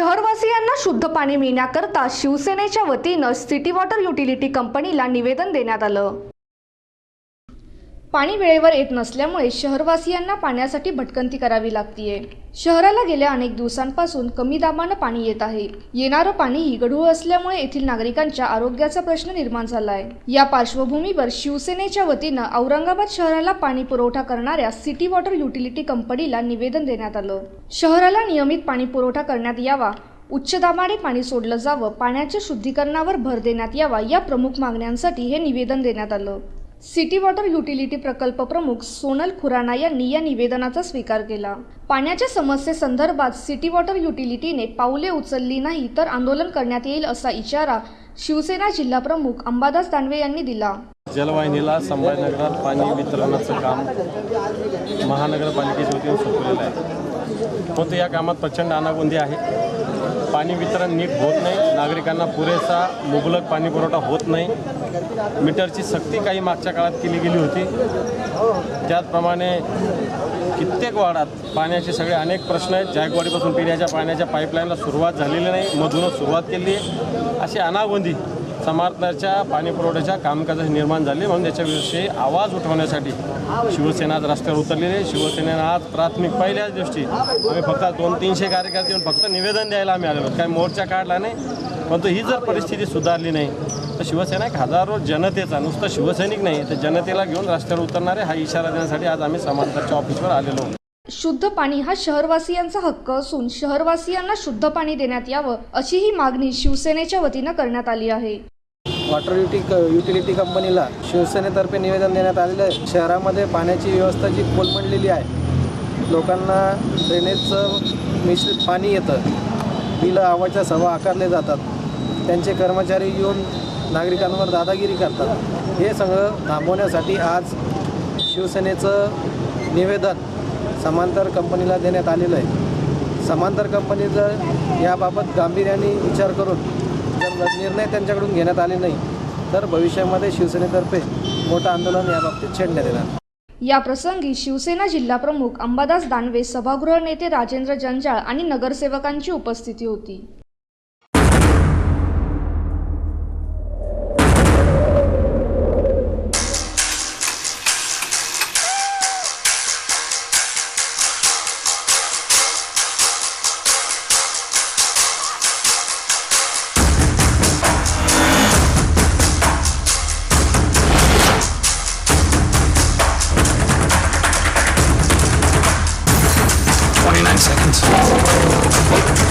शहरवासियांना शुद्ध पाणी मिळण्याकरता शिवसेनेच्या वतीनं सिटी वॉटर युटिलिटी कंपनीला निवेदन देण्यात आलं. पाणी वेळेवर येत नसल्यामुळे शहरवासियांना पाण्यासाठी भटकंती करावी लागतीये. शहराला गेल्या अनेक दिवसांपासून कमी दाबानं पाणी येत आहे. येणारं पाणीही गढूळ असल्यामुळे येथील नागरिकांच्या आरोग्याचा प्रश्न निर्माण झालाय. या पार्श्वभूमीवर शिवसेनेच्या वतीनं औरंगाबाद शहराला पाणी पुरवठा करणाऱ्या सिटी वॉटर युटिलिटी कंपनीला निवेदन देण्यात आलं. शहराला नियमित पाणी पुरवठा करण्यात यावा उच्च दाबाने पाणी सोडलं जावं पाण्याच्या शुद्धीकरणावर भर देण्यात यावा या प्रमुख मागण्यांसाठी हे निवेदन देण्यात आलं. सिटी वॉटर युटिलिटी प्रकल्प प्रमुख सोनल खुराना यांनी या निवेदनाचा स्वीकार केला. पाण्याच्या समस्येसंदर्भात सिटी वॉटर युटिलिटीने पाऊले उचलली नाही तर आंदोलन करण्यात येईल असा इशारा शिवसेना जिल्हा प्रमुख अंबादास दानवे यांनी दिला. जलवाहिनीला संभाजीनगरात पाणी वितरणाचं काम महानगरपालिकेच्या वतीने सोपवलेलं आहे. होतं या कामात प्रचंड अनागोंदी आहे. पाणी वितरण नीट होत नाही. नागरिकांना पुरेसा मुबलक पाणी पुरवठा होत नाही. मीटरची सक्ती काही मागच्या काळात केली गेली होती. त्याचप्रमाणे कित्येक वाडात पाण्याचे सगळे अनेक प्रश्न आहेत. जायकवाडीपासून पिण्याच्या पाण्याच्या पाईपलाईनला सुरुवात झालेली नाही. मधूनच सुरुवात केली आहे. अशी अनागोंदी समार्थनाच्या पाणी पुरवठ्याच्या कामकाजाची निर्माण झाली. म्हणून त्याच्याविषयी आवाज उठवण्यासाठी शिवसेना आज रस्त्यावर उतरलेली आहे. शिवसेनेनं आज प्राथमिक पहिल्याच दिवशी आम्ही फक्त दोन तीनशे कार्यकर्ते येऊन फक्त निवेदन द्यायला आम्ही आलेलो. काही मोर्चा काढला नाही. परंतु ही जर परिस्थिती सुधारली नाही तर शिवसेना एक हजारो जनतेचा नुसतं शिवसैनिक नाही तर जनतेला घेऊन रस्त्यावर उतरणारे हा इशारा देण्यासाठी आज आम्ही समांतरच्या ऑफिसवर आलेलो. शुद्ध पाणी हा शहरवासियांचा हक्क असून शहरवासियांना शुद्ध पाणी देण्यात यावं अशी ही मागणी शिवसेनेच्या वतीनं करण्यात आली आहे. वॉटर युटी युटिलिटी कंपनीला शिवसेनेतर्फे निवेदन देण्यात आलेलं आहे. शहरामध्ये पाण्याची व्यवस्था जी कोलमडलेली आहे लोकांना ड्रेनेजचं मिश्रित पाणी येतं. बिलं आवाच्या सभा आकारले जातात. त्यांचे कर्मचारी येऊन नागरिकांवर दादागिरी करतात. हे सगळं थांबवण्यासाठी आज शिवसेनेचं निवेदन समांतर कंपनीला देण्यात आलेलं आहे. समांतर कंपनी जर याबाबत गांभीर्याने विचार करून जर निर्णय त्यांच्याकडून घेण्यात आले नाही तर भविष्यामध्ये शिवसेनेतर्फे मोठं आंदोलन याबाबतीत छेडण्यात येणार. या प्रसंगी शिवसेना जिल्हा प्रमुख अंबादास दानवे सभागृह नेते राजेंद्र जंजाळ आणि नगरसेवकांची उपस्थिती होती. 29 seconds.